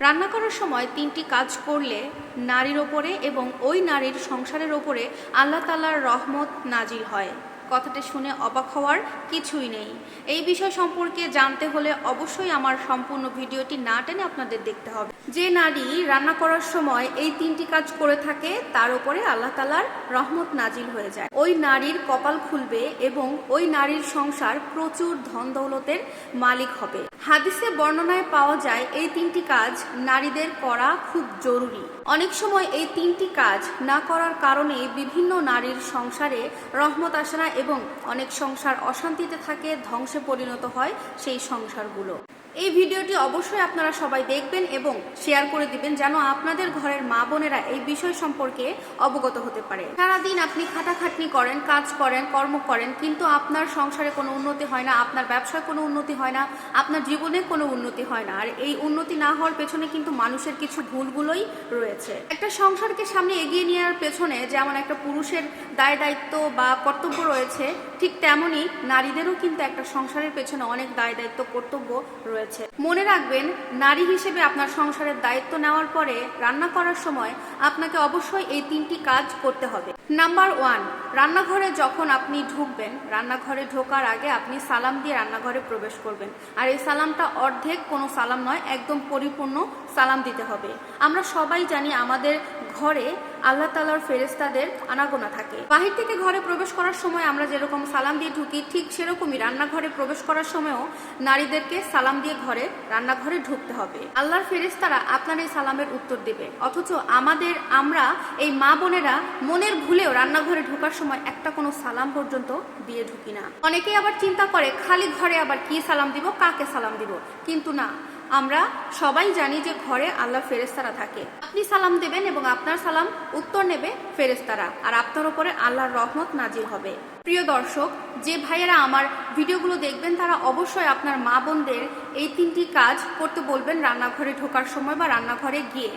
রান্না করার সময় তিনটি কাজ করলে নারীর ওপরে এবং ওই নারীর সংসারের ওপরে আল্লাহ তালার রহমত নাজিল হয়। কথাটা শুনে অবাক হওয়ার কিছুই নেই। এই বিষয় সম্পর্কে জানতে হলে অবশ্যই আমার সম্পূর্ণ ভিডিওটি না টেনে আপনাদের দেখতে হবে। যে নারী রান্না করার সময় এই তিনটি কাজ করে থাকে, তার উপরে আল্লাহ তালার রহমত নাজিল হয়ে যায়। ওই নারীর কপাল খুলবে এবং ওই নারীর সংসার প্রচুর ধন দৌলতের মালিক হবে। হাদিসে বর্ণনায় পাওয়া যায়, এই তিনটি কাজ নারীদের করা খুব জরুরি। অনেক সময় এই তিনটি কাজ না করার কারণে বিভিন্ন নারীর সংসারে রহমত আসে না এবং অনেক সংসার অশান্তিতে থাকে ধ্বংসে পরিণত হয় সেই সংসারগুলো। এই ভিডিওটি অবশ্যই আপনারা সবাই দেখবেন এবং শেয়ার করে দিবেন যেন আপনাদের ঘরের মা বোনেরা এই বিষয় সম্পর্কে অবগত হতে পারে। সারাদিন আপনি খাটাখাটনি করেন, কাজ করেন, কর্ম করেন, কিন্তু আপনার সংসারে কোনো উন্নতি হয় না, আপনার ব্যবসায় কোনো উন্নতি হয় না, আপনার জীবনে কোনো উন্নতি হয় না। আর এই উন্নতি না হওয়ার পেছনে কিন্তু মানুষের কিছু ভুলগুলোই রয়েছে। একটা সংসারকে সামনে এগিয়ে নেওয়ার পেছনে যেমন একটা পুরুষের দায় দায়িত্ব বা কর্তব্য রয়েছে, ঠিক তেমনই নারীদেরও কিন্তু একটা সংসারের পেছনে অনেক দায় দায়িত্ব, কর্তব্য রয়েছে মনে রাখবেন, নারী হিসেবে আপনার সংসারের দায়িত্ব নেওয়ার পরে রান্না করার সময় আপনাকে অবশ্যই এই তিনটি কাজ করতে হবে। নাম্বার ওয়ান রান্নাঘরে যখন আপনি ঢুকবেন, রান্নাঘরে ঢোকার আগে আপনি সালাম দিয়ে রান্নাঘরে প্রবেশ করবেন। আর এই সালামটা অর্ধেক কোনো সালাম নয়, একদম পরিপূর্ণ সালাম দিতে হবে। আমরা সবাই জানি আমাদের ঘরে আল্লাহ তালার ফেরেস্তাদের আনাগোনা থাকে। বাহির থেকে ঘরে প্রবেশ করার সময় আমরা যেরকম সালাম দিয়ে ঢুকি, ঠিক সেরকমই রান্নাঘরে প্রবেশ করার সময়ও নারীদেরকে সালাম দিয়ে ঘরে, রান্নাঘরে ঢুকতে হবে। আল্লাহর ফেরেস্তারা আপনার এই সালামের উত্তর দেবে। অথচ আমাদের, আমরা এই মা বোনেরা মনের ভুলেও রান্নাঘরে ঢোকার সময় একটা কোনো সালাম পর্যন্ত দিয়ে ঢুকি না। অনেকেই আবার চিন্তা করে, খালি ঘরে আবার কি সালাম দিব, কাকে সালাম দিব? কিন্তু না। আমরা সবাই জানি যে ঘরে আল্লাহ ফেরেস্তারা থাকে। আপনি সালাম দেবেন এবং আপনার সালাম উত্তর নেবে ফেরেস্তারা আর আপনার উপরে আল্লাহর রহমত নাজির হবে। প্রিয় দর্শক, যে ভাইয়েরা আমার ভিডিওগুলো দেখবেন, তারা অবশ্যই আপনার মা বোনদের এই তিনটি কাজ করতে বলবেন রান্নাঘরে ঢোকার সময় বা রান্নাঘরে গিয়ে।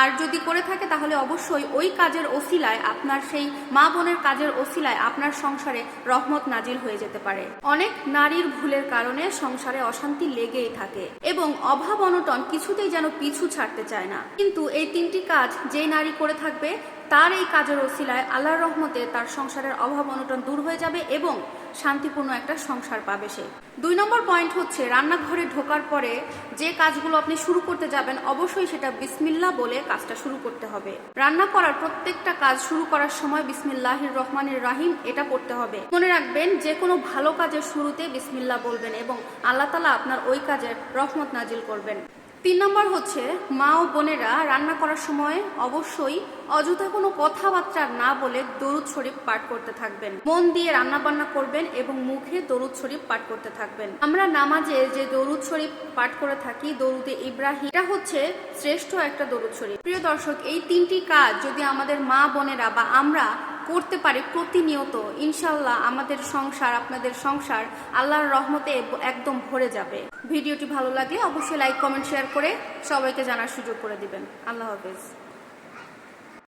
আর যদি করে থাকে, তাহলে অবশ্যই ওই কাজের ওসিলায় আপনার সেই মা বোনের কাজের ওসিলায় আপনার সংসারে রহমত নাজিল হয়ে যেতে পারে। অনেক নারীর ভুলের কারণে সংসারে অশান্তি লেগেই থাকে। এবং অভাব অনটন কিছুতেই যেন পিছু ছাড়তে চায় না। কিন্তু এই তিনটি কাজ যে নারী করে থাকবে তার এই কাজের ওসিলায় আল্লাহর রহমতে তার সংসারের অভাব অনটন দূর হয়ে যাবে এবং শান্তিপূর্ণ একটা সংসার পাবে সে। দুই নম্বর পয়েন্ট হচ্ছে, রান্নাঘরে ঢোকার পরে যে কাজগুলো আপনি শুরু করতে যাবেন, অবশ্যই সেটা বিসমিল্লা বলে কাজটা শুরু করতে হবে। রান্না করার প্রত্যেকটা কাজ শুরু করার সময় বিসমিল্লাহির রহমানির রাহিম এটা পড়তে হবে। মনে রাখবেন যে কোনো ভালো কাজের শুরুতে বিসমিল্লা বলবেন এবং আল্লাহ তালা আপনার ওই কাজের রহমত নাজিল করবেন। তিন নম্বর হচ্ছে, মা ও বোনেরা রান্না করার সময় অবশ্যই অযথা কোনো কথাবার্তা না বলে দরুদ শরীফ পাঠ করতে থাকবেন। মন দিয়ে রান্না বান্না করবেন এবং মুখে দরুদ শরীফ পাঠ করতে থাকবেন। আমরা নামাজে যে দরুদ শরীফ পাঠ করে থাকি, দরুদে ইব্রাহিম, এটা হচ্ছে শ্রেষ্ঠ একটা দরুদ শরীফ। প্রিয় দর্শক, এই তিনটি কাজ যদি আমাদের মা বোনেরা বা আমরা করতে পারি প্রতিনিয়ত ইনশাল্লাহ আমাদের সংসার, আপনাদের সংসার আল্লাহর রহমতে একদম ভরে যাবে। ভিডিওটি ভালো লাগলে অবশ্যই লাইক কমেন্ট শেয়ার করে সবাইকে জানার সুযোগ করে দিবেন। আল্লাহ হাফেজ।